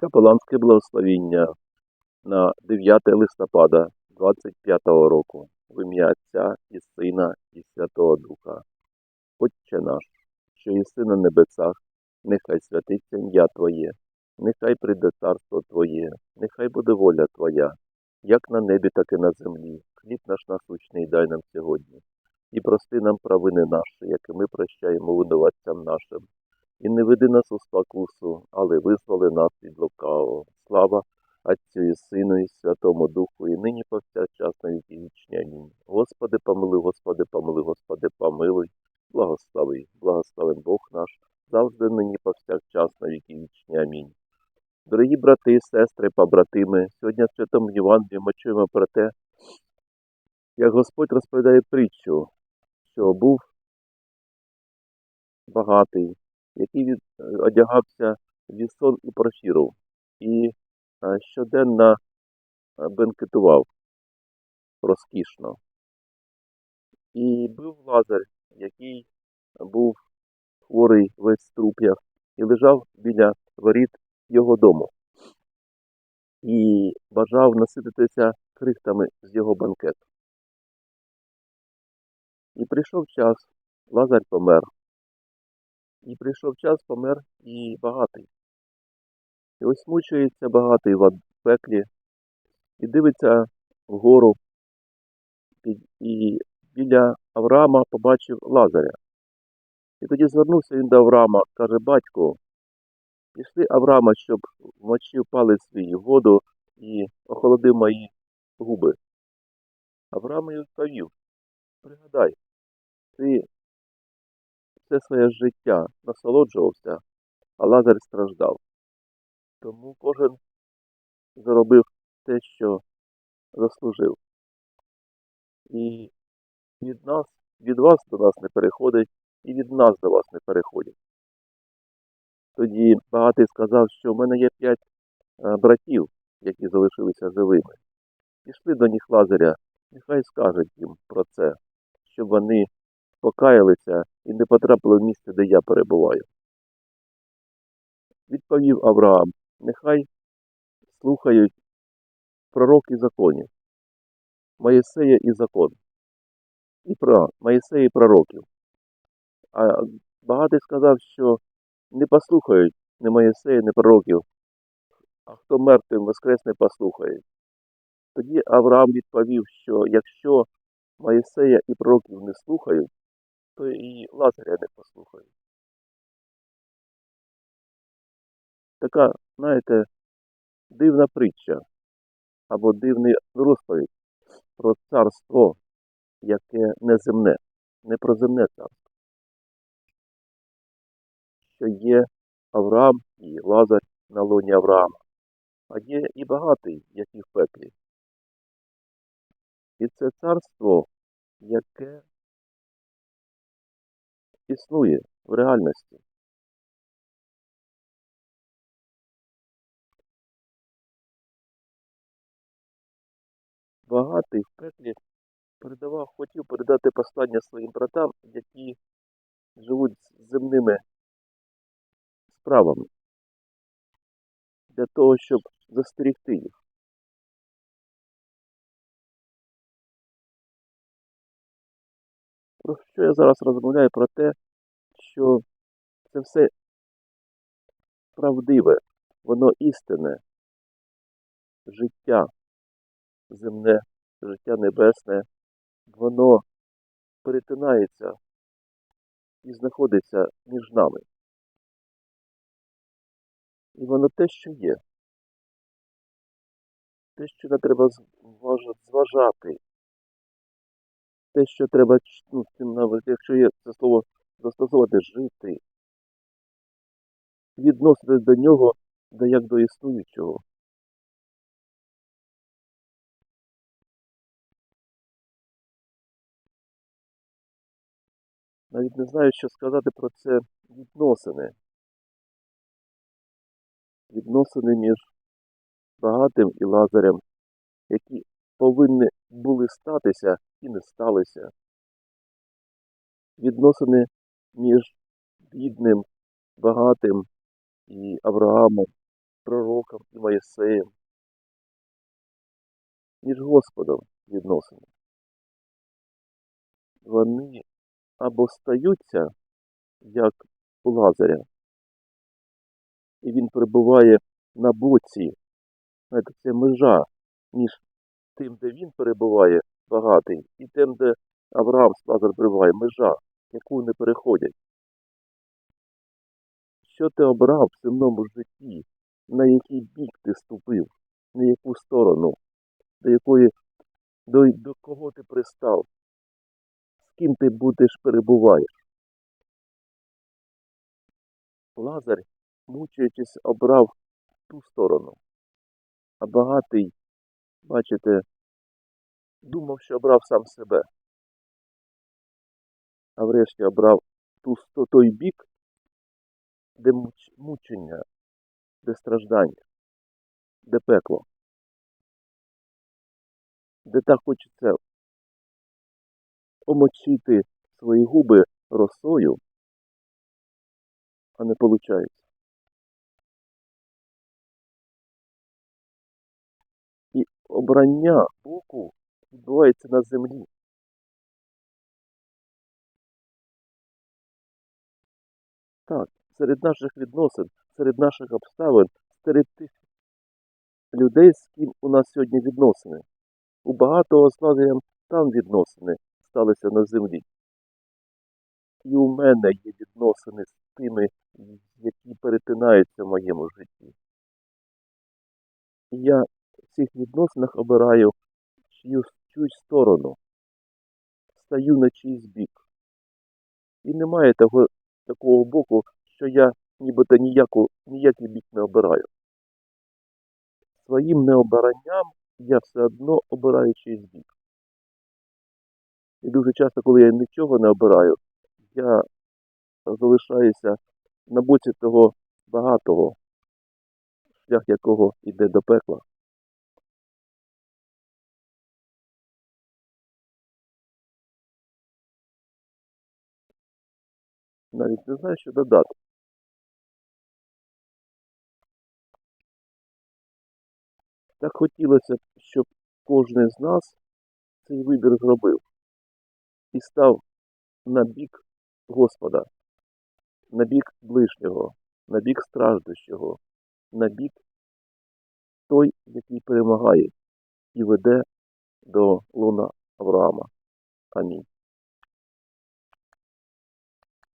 Капеланське благословіння на 9 листопада 25 року в ім'я Отця і Сина і Святого Духа. Отче наш, що єси на небесах, нехай святиться ім'я Твоє, нехай прийде царство Твоє, нехай буде воля Твоя, як на небі, так і на землі. Хліб наш насущний дай нам сьогодні. І прости нам провини наші, які ми прощаємо винуватцям нашим. І не веди нас у спокусу, але визволи нас від лукавого. Слава Отцю і Сину, і Святому Духу, і нині повсякчас на віки вічні. Амінь. Господи, помилуй, Господи, помилуй, Господи, помилуй, благослови, благословен Бог наш, завжди нині повсякчас на віки вічні. Амінь. Дорогі брати сестри, побратими, сьогодні в Святому Євангелії ми чуємо про те, як Господь розповідає притчу, що був багатий, який від, е, одягався вісон і прошіру, і е, щоденно е, бенкетував розкішно. І був Лазар, який був хворий весь в і лежав біля воріт його дому, і бажав насититися крихтами з його банкету. І прийшов час, Лазар помер. І прийшов час, помер і багатий. І ось мучується багатий в пеклі, і дивиться вгору, і, і біля Авраама побачив Лазаря. І тоді звернувся він до Авраама, каже, батько, пішли Авраама, щоб вмочив палець свій воду і охолодив мої губи. Авраам їй відповів, пригадай, ти все своє життя насолоджувався, а Лазар страждав. Тому кожен заробив те, що заслужив. І від нас, від вас до нас не переходить, і від нас до вас не переходить. Тоді багатий сказав, що в мене є п'ять е, братів, які залишилися живими. Пішли до них Лазаря, нехай скажуть їм про це, щоб вони покаялися і не потрапили в місце, де я перебуваю. Відповів Авраам, нехай слухають пророк і законів, Моїсея і закон, і про Моїсея і пророків. А багатий сказав, що не послухають ні Моїсея, ні пророків, а хто мертвим воскрес не послухає. Тоді Авраам відповів, що якщо Моїсея і пророків не слухають, то і Лазаря не послухають. Така, знаєте, дивна притча або дивний розповідь про царство, яке неземне, не про земне царство, що є Авраам і Лазар на луні Авраама, а є і багатий, який в пеклі. І це царство, яке існує в реальності. Багатий в пеклі передавав, хотів передати послання своїм братам, які живуть земними справами, для того, щоб застерігти їх. Про що я зараз розмовляю? Про те, що це все правдиве, воно істинне, життя земне, життя небесне, воно перетинається і знаходиться між нами. І воно те, що є. Те, що не треба зважати, те, що треба, ну, цим навіть, якщо є це слово застосовувати, жити, відноситись до нього, да як до існуючого. Навіть не знаю, що сказати про це відносини. Відносини між багатим і лазарем, які повинні були статися і не сталися. Відносини між бідним, багатим і Авраамом, пророком і Моїсеєм, між Господом відносини. Вони або стаються, як у Лазаря, і він перебуває на боці. Знаєте, це межа між тим, де він перебуває багатий, і тим, де Авраам з Лазар перебуває, межа, яку не переходять. Що ти обрав в земному житті, на який бік ти ступив, на яку сторону, до якої, до, до кого ти пристав, з ким ти будеш перебуваєш. Лазар, мучаючись, обрав ту сторону, а багатий, бачите, думав, що обрав сам себе, а врешті обрав ту, той бік, де муч- мучення, де страждання, де пекло, де так хочеться омочити свої губи росою, а не виходить. Обрання боку відбувається на землі. Так, серед наших відносин, серед наших обставин, серед тих людей, з ким у нас сьогодні відносини. У багатого з там відносини сталися на землі. І у мене є відносини з тими, які перетинаються в моєму житті. Я цих відносинах обираю чиюсь, чиюсь сторону, стаю на чийсь бік. І немає того, такого боку, що я нібито ніяку, ніякий бік не обираю. Своїм необиранням я все одно обираю чийсь бік. І дуже часто, коли я нічого не обираю, я залишаюся на боці того багатого, шлях якого йде до пекла. Навіть не знаю, що додати. Так хотілося б, щоб кожен з нас цей вибір зробив і став на бік Господа, на бік ближнього, на бік страждущого, на бік той, який перемагає і веде до луна Авраама. Амінь.